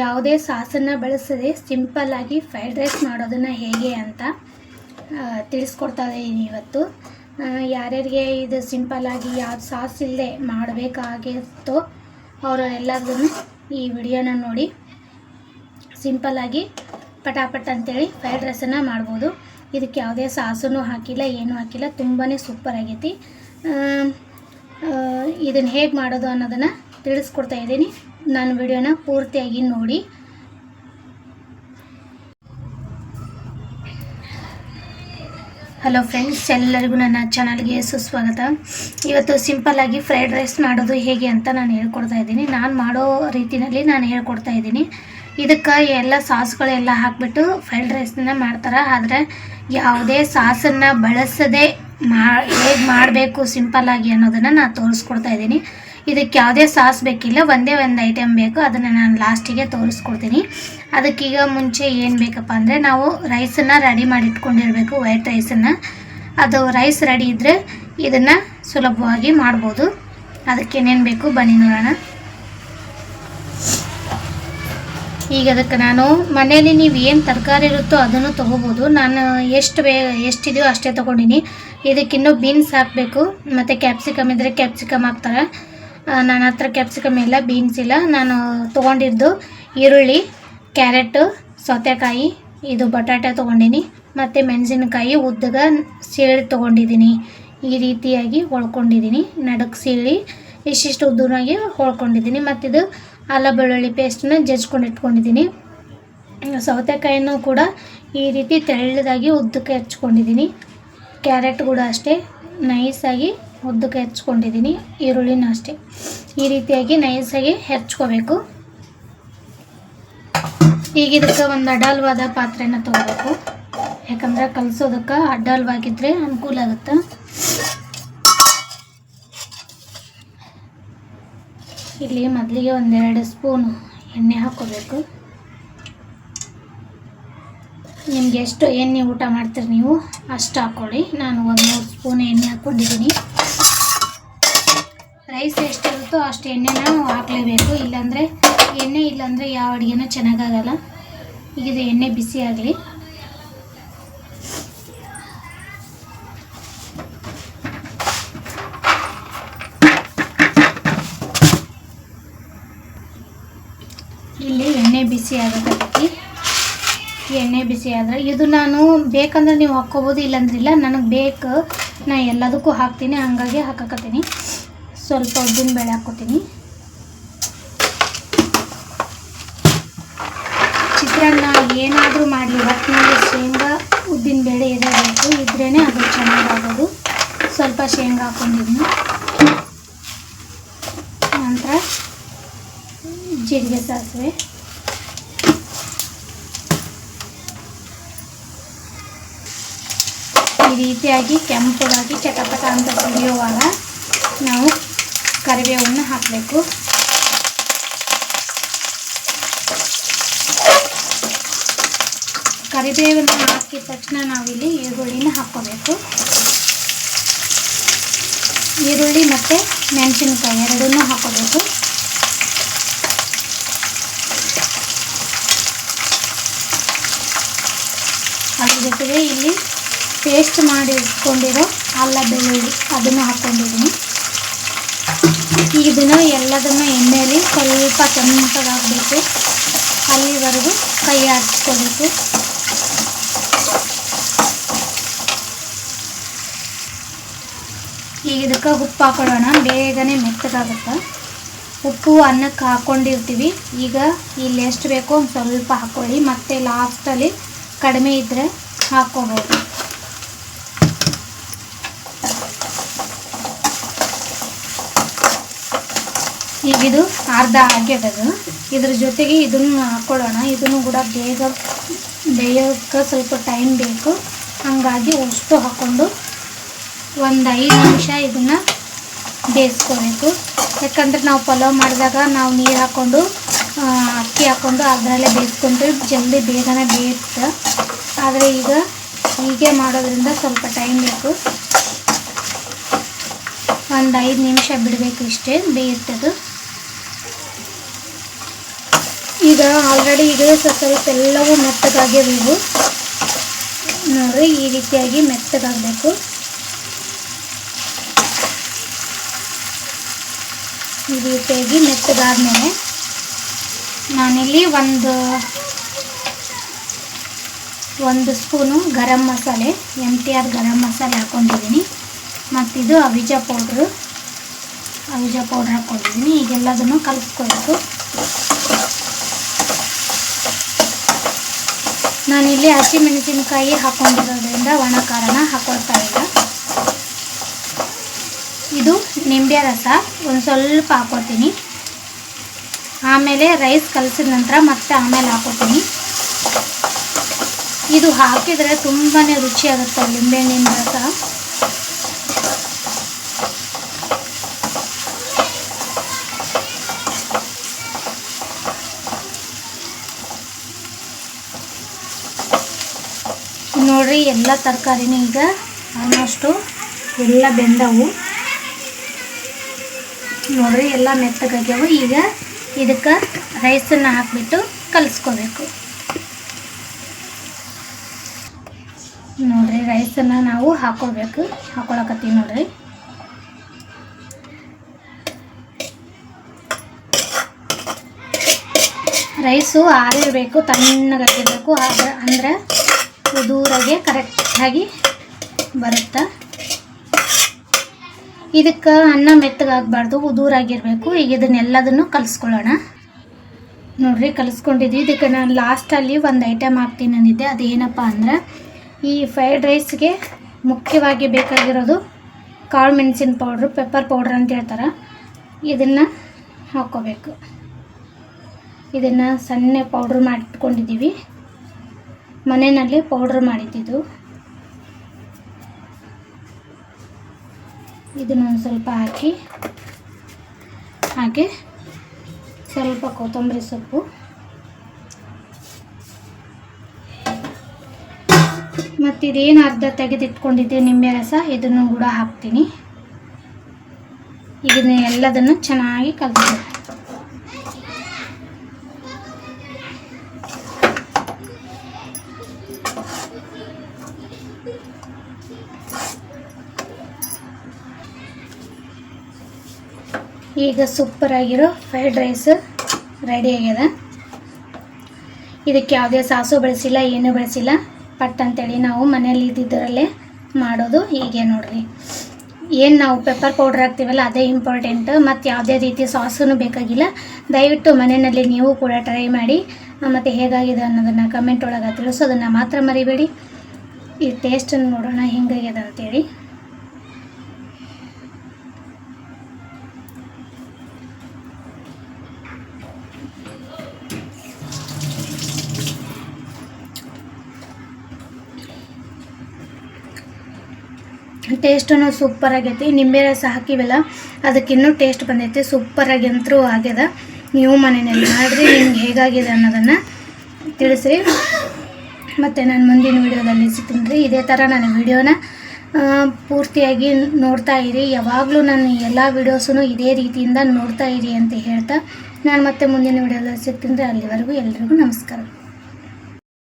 ಯಾವುದೇ ಸಾಸನ್ನು ಬಳಸದೆ ಸಿಂಪಲ್ಲಾಗಿ ಫ್ರೈಡ್ ರೈಸ್ ಮಾಡೋದನ್ನು ಹೇಗೆ ಅಂತ ತಿಳಿಸ್ಕೊಡ್ತಾ ಇದ್ದೀನಿ ಇವತ್ತು. ಯಾರ್ಯಾರಿಗೆ ಇದು ಸಿಂಪಲ್ಲಾಗಿ ಯಾವ್ದು ಸಾಸ್ ಇಲ್ಲದೆ ಮಾಡಬೇಕಾಗಿತ್ತೋ ಅವರು ಎಲ್ಲರಿಗೂ ಈ ವಿಡಿಯೋನ ನೋಡಿ. ಸಿಂಪಲ್ಲಾಗಿ ಪಟಾಪಟ್ ಅಂತೇಳಿ ಫ್ರೈಡ್ ರೈಸನ್ನು ಮಾಡ್ಬೋದು. ಇದಕ್ಕೆ ಯಾವುದೇ ಸಾಸನ್ನು ಹಾಕಿಲ್ಲ, ಏನೂ ಹಾಕಿಲ್ಲ ತುಂಬಾ ಸೂಪರ್ ಆಗೈತಿ. ಇದನ್ನು ಹೇಗೆ ಮಾಡೋದು ಅನ್ನೋದನ್ನು ತಿಳಿಸ್ಕೊಡ್ತಾ ಇದ್ದೀನಿ. ನಾನು ವಿಡಿಯೋನ ಪೂರ್ತಿಯಾಗಿ ನೋಡಿ. ಹಲೋ ಫ್ರೆಂಡ್ಸ್ ಎಲ್ಲರಿಗೂ ನನ್ನ ಚಾನಲ್ಗೆ ಸುಸ್ವಾಗತ. ಇವತ್ತು ಸಿಂಪಲ್ಲಾಗಿ ಫ್ರೈಡ್ ರೈಸ್ ಮಾಡೋದು ಹೇಗೆ ಅಂತ ನಾನು ಹೇಳ್ಕೊಡ್ತಾ ಇದ್ದೀನಿ. ನಾನು ಮಾಡೋ ರೀತಿಯಲ್ಲಿ ನಾನು ಹೇಳ್ಕೊಡ್ತಾ ಇದ್ದೀನಿ. ಇದಕ್ಕೆ ಎಲ್ಲ ಸಾಸ್ಗಳೆಲ್ಲ ಹಾಕಿಬಿಟ್ಟು ಫ್ರೈಡ್ ರೈಸ್ನ ಮಾಡ್ತಾರೆ. ಆದರೆ ಯಾವುದೇ ಸಾಸನ್ನು ಬಳಸದೆ ಮಾ, ಹೇಗೆ ಮಾಡಬೇಕು ಸಿಂಪಲ್ಲಾಗಿ ಅನ್ನೋದನ್ನು ನಾನು ತೋರಿಸ್ಕೊಡ್ತಾ ಇದ್ದೀನಿ. ಇದಕ್ಕೆ ಯಾವುದೇ ಸಾಸ್ ಬೇಕಿಲ್ಲ, ಒಂದೇ ಒಂದು ಐಟಮ್ ಬೇಕು. ಅದನ್ನು ನಾನು ಲಾಸ್ಟಿಗೆ ತೋರಿಸ್ಕೊಡ್ತೀನಿ. ಅದಕ್ಕೀಗ ಮುಂಚೆ ಏನು ಬೇಕಪ್ಪ ಅಂದರೆ ನಾವು ರೈಸನ್ನು ರೆಡಿ ಮಾಡಿ ಇಟ್ಕೊಂಡಿರಬೇಕು ವೈಟ್ ರೈಸನ್ನು ಅದು ರೈಸ್ ರೆಡಿ ಇದ್ದರೆ ಇದನ್ನು ಸುಲಭವಾಗಿ ಮಾಡ್ಬೋದು. ಅದಕ್ಕೆ ಏನೇನು ಬೇಕು ಬನ್ನಿ ನೋಡೋಣ. ಈಗ ಅದಕ್ಕೆ ನಾನು ಮನೆಯಲ್ಲಿ ನೀವು ಏನು ತರಕಾರಿ ಇರುತ್ತೋ ಅದನ್ನು ತೊಗೋಬೋದು. ನಾನು ಎಷ್ಟು ಬೇ, ಎಷ್ಟಿದೆಯೋ ಅಷ್ಟೇ ತೊಗೊಂಡಿನಿ. ಇದಕ್ಕಿನ್ನೂ ಬೀನ್ಸ್ ಹಾಕಬೇಕು. ಮತ್ತು ಕ್ಯಾಪ್ಸಿಕಮ್ ಇದ್ದರೆ ಕ್ಯಾಪ್ಸಿಕಮ್ ಹಾಕ್ತಾರೆ. ನನ್ನ ಹತ್ರ ಕ್ಯಾಪ್ಸಿಕಮ್ ಇಲ್ಲ ಬೀನ್ಸ್ ಇಲ್ಲ. ನಾನು ತೊಗೊಂಡಿದ್ದು ಈರುಳ್ಳಿ ಕ್ಯಾರೆಟು ಸೌತೆಕಾಯಿ, ಇದು ಬಟಾಟೆ ತೊಗೊಂಡಿನಿ. ಮತ್ತು ಮೆಣಸಿನಕಾಯಿ ಉದ್ದಗ ಸೀಳಿ ತೊಗೊಂಡಿದ್ದೀನಿ ಈ ರೀತಿಯಾಗಿ ಹೊಳ್ಕೊಂಡಿದ್ದೀನಿ ನಡಕ್ಕೆ ಸೀಳಿ, ಇಷ್ಟಿಷ್ಟು ಉದ್ದನಾಗಿ ಹೊಳ್ಕೊಂಡಿದ್ದೀನಿ ಮತ್ತಿದು ಅಲ್ಲ ಬೆಳ್ಳುಳ್ಳಿ ಪೇಸ್ಟನ್ನ ಜಜ್ಕೊಂಡು ಇಟ್ಕೊಂಡಿದ್ದೀನಿ ಸೌತೆಕಾಯಿನೂ ಕೂಡ ಈ ರೀತಿ ತೆಳ್ಳದಾಗಿ ಉದ್ದಕ್ಕೆ ಹಚ್ಕೊಂಡಿದ್ದೀನಿ ಕ್ಯಾರೆಟ್ ಕೂಡ ಅಷ್ಟೇ. ನೈಸಾಗಿ ಉದ್ದಕ್ಕೆ ಹೆಚ್ಕೊಂಡಿದ್ದೀನಿ, ಈರುಳ್ಳಿನ ಅಷ್ಟೇ. ಈ ರೀತಿಯಾಗಿ ನೈಸಾಗಿ ಹೆಚ್ಕೋಬೇಕು. ಈಗ ಇದಕ್ಕೆ ಒಂದು ಅಡಲ್ವಾದ ಪಾತ್ರೆನ ತೊಗೋಬೇಕು. ಯಾಕಂದರೆ ಕಲಸೋದಕ್ಕೆ ಅಡ್ಡಲ್ವಾಗಿದ್ದರೆ ಅನುಕೂಲ ಆಗುತ್ತೆ. ಇಲ್ಲಿ ಮೊದಲಿಗೆ ಒಂದೆರಡು ಸ್ಪೂನು ಎಣ್ಣೆ ಹಾಕೋಬೇಕು ನಿಮಗೆ ಎಷ್ಟು ಎಣ್ಣೆ ಊಟ ಮಾಡ್ತೀರಿ ನೀವು ಅಷ್ಟು ಹಾಕ್ಕೊಳ್ಳಿ. ನಾನು ಒಂದು ಮೂರು ಸ್ಪೂನ್ ಎಣ್ಣೆ ಹಾಕ್ಕೊಂಡಿದ್ದೀನಿ. ರೈಸ್ ಎಷ್ಟಿರುತ್ತೋ ಅಷ್ಟು ಎಣ್ಣೆನ ಹಾಕಲೇಬೇಕು. ಇಲ್ಲಾಂದರೆ ಎಣ್ಣೆ ಇಲ್ಲಾಂದರೆ ಯಾವ ಅಡುಗೆನೂ ಚೆನ್ನಾಗಾಗಲ್ಲ. ಈಗ ಇದು ಎಣ್ಣೆ ಬಿಸಿ ಆಗಲಿ. ಇಲ್ಲಿ ಎಣ್ಣೆ ಬಿಸಿ ಆಗುತ್ತೆ ಎಣ್ಣೆ ಬಿಸಿ ಆದರೆ ಇದು ನಾನು ಬೇಕಂದ್ರೆ ನೀವು ಹಾಕ್ಕೋಬೋದು ಇಲ್ಲಾಂದ್ರಿಲ್ಲ ನನಗೆ ಬೇಕು, ನಾ ಎಲ್ಲದಕ್ಕೂ ಹಾಕ್ತೀನಿ. ಹಂಗಾಗಿ ಹಾಕಕತ್ತೀನಿ. ಸ್ವಲ್ಪ ಉದ್ದಿನ ಬೇಳೆ ಹಾಕ್ಕೋತೀನಿ. ಚಿತ್ರಾನ್ನ ಏನಾದರೂ ಮಾಡಲಿ. ಒಟ್ಟಿನಲ್ಲಿ ಶೇಂಗಾ, ಉದ್ದಿನ ಬೇಳೆ ಇರಬೇಕು. ಇದ್ರೇ ಅದು ಚೆನ್ನಾಗಾಗೋದು. ಸ್ವಲ್ಪ ಶೇಂಗಾ ಹಾಕ್ಕೊಂಡಿದ್ದೀನಿ. ನಂತರ ಜೀರಿಗೆ ಸಾಸಿವೆ. ಈ ರೀತಿಯಾಗಿ ಕೆಂಪಗಾಗಿ ಚಟಪಟ ಅಂತ ಸಿಡಿಯುವಾಗ ನಾವು ಕರಿಬೇವನ್ನು ಹಾಕಬೇಕು. ಕರಿಬೇವನ್ನ ಹಾಕಿದ ತಕ್ಷಣ ನಾವಿಲ್ಲಿ ಈರುಳ್ಳಿನ ಹಾಕ್ಕೋಬೇಕು. ಈರುಳ್ಳಿ ಮತ್ತು ಮೆಣಸಿನಕಾಯಿ ಎರಡನ್ನೂ ಹಾಕೋಬೇಕು ಅದ್ರ ಜೊತೆಗೆ ಇಲ್ಲಿ ಪೇಸ್ಟ್ ಮಾಡಿ ಇಟ್ಕೊಂಡಿರೋ ಅಲ್ಲ ಬೆಳ್ಳುಳ್ಳಿ ಅದನ್ನು ಹಾಕ್ಕೊಂಡಿದ್ದೀನಿ. ಇದನ್ನು ಎಲ್ಲದನ್ನು ಎಣ್ಣೆಯಲ್ಲಿ ಸ್ವಲ್ಪ ಕೆಂಪಗಾಗಬೇಕು ಅಲ್ಲಿವರೆಗೂ ಕೈ ಆಡಿಸ್ಕೋಬೇಕು ಈಗ ಇದಕ್ಕೆ ಉಪ್ಪು ಹಾಕೊಳ್ಳೋಣ. ಬೇಗನೆ ಮೆತ್ತಗಾಗುತ್ತೆ? ಉಪ್ಪು ಅನ್ನಕ್ಕೆ ಹಾಕ್ಕೊಂಡಿರ್ತೀವಿ ಈಗ ಇಲ್ಲಿ ಎಷ್ಟು ಬೇಕೋ ಒಂದು ಸ್ವಲ್ಪ ಹಾಕ್ಕೊಳ್ಳಿ ಮತ್ತು ಲಾಸ್ಟಲ್ಲಿ ಕಡಿಮೆ ಇದ್ದರೆ ಹಾಕ್ಕೋಬೋದು. ಈಗ ಇದು ಅರ್ಧ ಆಗ್ಯದದು ಇದ್ರ ಜೊತೆಗೆ ಇದನ್ನು ಹಾಕ್ಕೊಳ್ಳೋಣ ಇದನ್ನು ಕೂಡ ಬೇಗ ಬೇಯೋಕ್ಕೆ ಸ್ವಲ್ಪ ಟೈಮ್ ಬೇಕು. ಹಾಗಾಗಿ ಅಷ್ಟು ಹಾಕ್ಕೊಂಡು ಒಂದು ಐದು ನಿಮಿಷ ಇದನ್ನು ಬೇಯಿಸ್ಕೋಬೇಕು. ಯಾಕಂದ್ರೆ ನಾವು ಪಲಾವ್ ಮಾಡಿದಾಗ ನಾವು ನೀರು ಹಾಕ್ಕೊಂಡು ಅಕ್ಕಿ ಹಾಕ್ಕೊಂಡು ಅದರಲ್ಲೇ ಬೇಯಿಸ್ಕೊಂಡ್ರೆ ಜಲ್ದಿ ಬೇಗನೆ ಬೇಯುತ್ತೆ. ಆದರೆ ಈಗ ಹೀಗೆ ಮಾಡೋದ್ರಿಂದ ಸ್ವಲ್ಪ ಟೈಮ್ ಬೇಕು. ಒಂದು ಐದು ನಿಮಿಷ ಬಿಡಬೇಕು ಇಷ್ಟೇ ಬೇಯುತ್ತದು ಈಗ ಆಲ್ರೆಡಿ ಈಗ ಸ್ವಲ್ಪ ಎಲ್ಲವೂ ಮೆತ್ತಗಾಗ್ಯವು ಇವು ನೋಡ್ರಿ, ಈ ರೀತಿಯಾಗಿ ಮೆತ್ತಗಾಗಬೇಕು. ಈ ರೀತಿಯಾಗಿ ಮೆತ್ತಗಾದ್ಮೇಲೆ ನಾನಿಲ್ಲಿ ಒಂದು ಒಂದು spoon garam masala M T R garam masala ಹಾಕ್ಕೊಂಡಿದ್ದೀನಿ ಮತ್ತಿದು ಅವಿಜ ಪೌಡ್ರು ಅವಿಜ ಪೌಡ್ರ್ ಹಾಕ್ಕೊಂಡಿದ್ದೀನಿ ಈಗೆಲ್ಲದನ್ನು ಕಲಿಸ್ಕೋಬೇಕು. ನಾನಿಲ್ಲಿ ಹಸಿಮೆಣಸಿನಕಾಯಿ ಹಾಕ್ಕೊಂಡಿರೋದ್ರಿಂದ ಒಣ ಖಾರನ ಹಾಕೊಳ್ತಾ ಇಲ್ಲ. ಇದು ನಿಂಬೆ ರಸ. ಒಂದು ಸ್ವಲ್ಪ ಹಾಕೋತೀನಿ. ಆಮೇಲೆ ರೈಸ್ ಕಲಸಿದ ನಂತರ ಮತ್ತೆ ಆಮೇಲೆ ಹಾಕೋತೀನಿ. ಇದು ಹಾಕಿದರೆ ತುಂಬಾ ರುಚಿಯಾಗುತ್ತೆ ಲಿಂಬೆಹಣ್ಣಿನ ರಸ. ನೋಡ್ರಿ, ಎಲ್ಲ ತರಕಾರಿನೂ ಈಗ ಆಲ್ಮೋಸ್ಟು ಎಲ್ಲ ಬೆಂದವು. ನೋಡ್ರಿ, ಎಲ್ಲ ಮೆತ್ತಗಾಗ್ಯಾವು. ಈಗ ಇದಕ್ಕೆ ರೈಸನ್ನು ಹಾಕ್ಬಿಟ್ಟು ಕಲಿಸ್ಕೋಬೇಕು. ನೋಡ್ರಿ, ರೈಸನ್ನು ನಾವು ಹಾಕೊಳ್ಬೇಕು. ಹಾಕೊಳಕತ್ತೀವಿ ನೋಡ್ರಿ. ರೈಸು ಆರಿರಬೇಕು, ತಣ್ಣಗಾಗಿರಬೇಕು. ಆದ್ರೆ ಅಂದರೆ ಉದೂರಾಗೆ ಕರೆಕ್ಟಾಗಿ ಬರುತ್ತೆ? ಇದಕ್ಕೆ ಅನ್ನ ಮೆತ್ತಗಾಗಬಾರ್ದು ಉದೂರಾಗಿರಬೇಕು ಈಗ ಇದನ್ನೆಲ್ಲದನ್ನು ಕಲಿಸ್ಕೊಳ್ಳೋಣ. ನೋಡಿರಿ, ಕಲಿಸ್ಕೊಂಡಿದ್ವಿ. ಇದಕ್ಕೆ ನಾನು ಲಾಸ್ಟಲ್ಲಿ ಒಂದು ಐಟಮ್ ಹಾಕ್ತೀನಿ ಅಂದಿದ್ದೆ. ಅದೇನಪ್ಪ ಅಂದ್ರೆ, ಈ ಫ್ರೈಡ್ ರೈಸ್ಗೆ ಮುಖ್ಯವಾಗಿ ಬೇಕಾಗಿರೋದು ಕಾಳು ಮೆಣಸಿನ ಪೌಡ್ರು ಪೆಪ್ಪರ್ ಪೌಡ್ರ್ ಅಂತ ಹೇಳ್ತಾರೆ. ಇದನ್ನು ಹಾಕ್ಕೋಬೇಕು. ಇದನ್ನು ಸಣ್ಣ ಪೌಡ್ರ್ ಮಾಡಿಟ್ಕೊಂಡಿದ್ದೀವಿ ಮನೆಯಲ್ಲಿ ಪೌಡ್ರ್ ಮಾಡಿದ್ದಿದ್ದು ಇದನ್ನೊಂದು ಸ್ವಲ್ಪ ಹಾಕಿ. ಹಾಗೆ ಸ್ವಲ್ಪ ಕೊತ್ತಂಬರಿ ಸೊಪ್ಪು. ಮತ್ತು ಇದೇನು ಅರ್ಧ ತೆಗೆದಿಟ್ಕೊಂಡಿದ್ದೆ ನಿಂಬೆ ರಸ, ಇದನ್ನು ಕೂಡ ಹಾಕ್ತೀನಿ. ಇದನ್ನ ಎಲ್ಲದನ್ನು ಚೆನ್ನಾಗಿ ಕಲಿಸ್ಬೇಕು ಈಗ ಸೂಪರಾಗಿರೋ ಫ್ರೈಡ್ ರೈಸ್ ರೆಡಿ ಆಗ್ಯದ ಇದಕ್ಕೆ ಯಾವುದೇ ಸಾಸು ಬಳಸಿಲ್ಲ, ಏನೂ ಬಳಸಿಲ್ಲ. ಪಟ್ ಅಂತೇಳಿ ನಾವು ಮನೆಯಲ್ಲಿ ಇದ್ದಿದ್ದರಲ್ಲೇ ಮಾಡೋದು ಹೀಗೆ ನೋಡ್ರಿ. ಏನು ನಾವು ಪೆಪ್ಪರ್ ಪೌಡ್ರ್ ಹಾಕ್ತೀವಲ್ಲ, ಅದೇ ಇಂಪಾರ್ಟೆಂಟ್ ಮತ್ತು ಯಾವುದೇ ರೀತಿ ಸಾಸೂ ಬೇಕಾಗಿಲ್ಲ. ದಯವಿಟ್ಟು ಮನೆಯಲ್ಲಿ ನೀವು ಕೂಡ ಟ್ರೈ ಮಾಡಿ. ಮತ್ತು ಹೇಗಾಗಿದೆ ಅನ್ನೋದನ್ನು ಕಮೆಂಟ್ ಒಳಗೆ ತಿಳಿಸೋದನ್ನು ಮಾತ್ರ ಮರಿಬೇಡಿ. ಈ ಟೇಸ್ಟನ್ನು ನೋಡೋಣ ಹೆಂಗಾಗ್ಯದ ಅಂತೇಳಿ. ಟೇಸ್ಟೂ ಸೂಪರ್ ಆಗೈತಿ. ನಿಂಬೆ ರಸ ಹಾಕಿವಲ್ಲ ಅದಕ್ಕೆ ಇನ್ನೂ ಟೇಸ್ಟ್ ಬಂದೈತಿ. ಸೂಪರಾಗಿ ಅಂತರೂ ಆಗ್ಯದ. ನೀವು ಮನೆಯಲ್ಲಿ ಮಾಡಿರಿ, ನಿಮ್ಗೆ ಹೇಗಾಗಿದೆ ಅನ್ನೋದನ್ನು ತಿಳಿಸ್ರಿ. ಮತ್ತು ನಾನು ಮುಂದಿನ ವಿಡಿಯೋದಲ್ಲಿ ಸಿಗ್ತೀನಿ. ರೀ ಇದೇ ಥರ ನಾನು ವಿಡಿಯೋನ ಪೂರ್ತಿಯಾಗಿ ನೋಡ್ತಾ ಇರಿ. ಯಾವಾಗಲೂ ನಾನು ಎಲ್ಲ ವೀಡಿಯೋಸೂ ಇದೇ ರೀತಿಯಿಂದ ನೋಡ್ತಾ ಇರಿ ಅಂತ ಹೇಳ್ತಾ ನಾನು ಮತ್ತೆ ಮುಂದಿನ ವಿಡಿಯೋದಲ್ಲಿ ಸಿಗ್ತೀನಿ. ಅಲ್ಲಿವರೆಗೂ ಎಲ್ರಿಗೂ ನಮಸ್ಕಾರ.